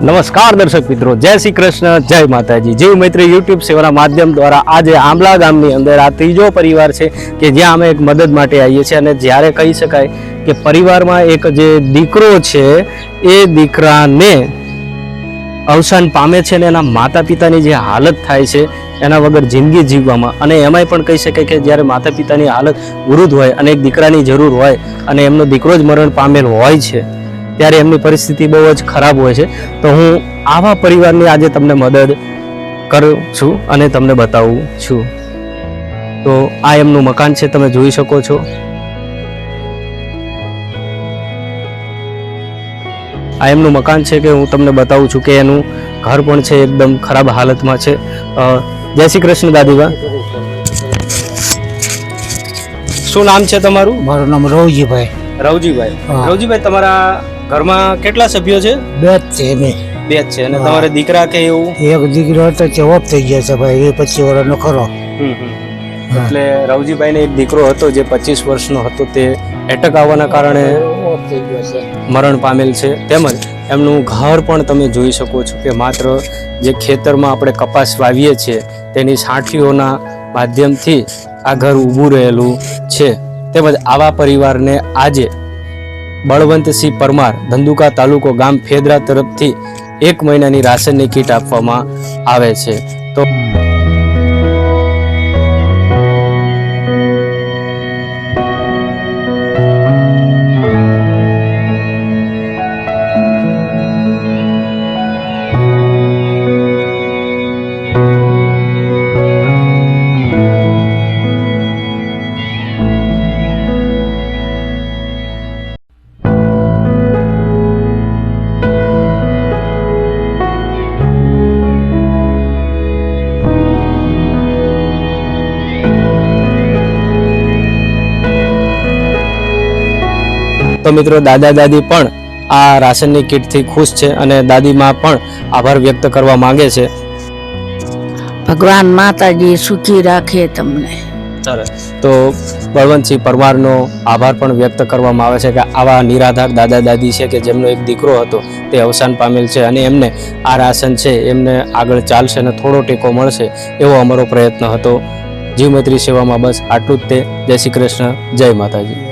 નમસ્કાર દર્શક મિત્રો, જય શ્રી કૃષ્ણ, જય માતાજી. જીવ મૈત્રી યુટ્યુબ સેવાના માધ્યમ દ્વારા આજે આંબલા ગામની અંદર આ ત્રીજો પરિવાર છે કે જ્યાં અમે એક મદદ માટે આવીએ છીએ અને જ્યારે કહી શકાય કે પરિવારમાં એક જે દીકરો છે, એ દીકરાને અવસાન પામે છે અને એના માતા પિતાની જે હાલત થાય છે, એના વગર જિંદગી જીવવામાં. અને એમાંય પણ કહી શકાય કે જ્યારે માતા પિતાની હાલત વૃદ્ધ હોય અને એક દીકરાની જરૂર હોય અને એમનો દીકરો જ મરણ પામેલ હોય છે ત્યારે એમની પરિસ્થિતિ બહુ જ ખરાબ હોય છે. તો હું આવા પરિવારની આજે તમને મદદ કરું છું અને તમને બતાવું છું. તો આ એમનું મકાન છે તમે જોઈ શકો છો. આ એમનું મકાન છે કે હું તમને બતાવું છું કે એનું ઘર પણ છે એકદમ ખરાબ હાલતમાં છે. જય શ્રી કૃષ્ણ દાદીબા શું નામ છે તમારું? મારું નામ રવજીભાઈ. રવજીભાઈ. રવજીભાઈ તમારા ઘરમાં કેટલા સભ્યો છે? બે જ છે ને બે જ છે. અને તમારે દીકરા કે એવું? એક દીકરો હતો તે ઓફ થઈ ગયા છે ભાઈ એ પચીસ વર્ષનો ખરો. એટલે રવજીભાઈને એક દીકરો હતો જે પચીસ વર્ષનો હતો તે એટક આવવાના કારણે ઓફ થઈ ગયો છે મરણ પામેલ છે. તેમજ એમનું ઘર પણ તમે જોઈ શકો છો કે માત્ર જે ખેતરમાં આપણે કપાસ વાવીએ છીએ તેની સાંઠીઓના માધ્યમથી આ ઘર ઊભું રહેલું છે. તેમજ આવા પરિવારને આજે બળવંતસિંહ પરમાર, ધંધુકા તાલુકો ગામ ફેદરા તરફથી એક મહિનાની રાશનની કીટ આપવામાં આવે છે. તો તો મિત્રો દાદા દાદી પણ આ રાશનની કીટથી ખુશ છે અને દાદીમાં પણ આભાર વ્યક્ત કરવા માંગે છે. ભગવાન માતાજી સુખી રાખે તમને. સરસ તો બળવંતસિંહ પરમારનો આભાર પણ વ્યક્ત કરવામાં આવે છે કે આવા નિરાધાર દાદા દાદી છે કે જેમનો એક દીકરો હતો તે અવસાન પામેલ છે અને એમને આ રાશન છે એમને આગળ ચાલશે અને થોડો ટેકો મળશે એવો અમારો પ્રયત્ન હતો. જીવમૈત્રી સેવામાં બસ આટલું જ તે. જય શ્રી કૃષ્ણ. જય માતાજી.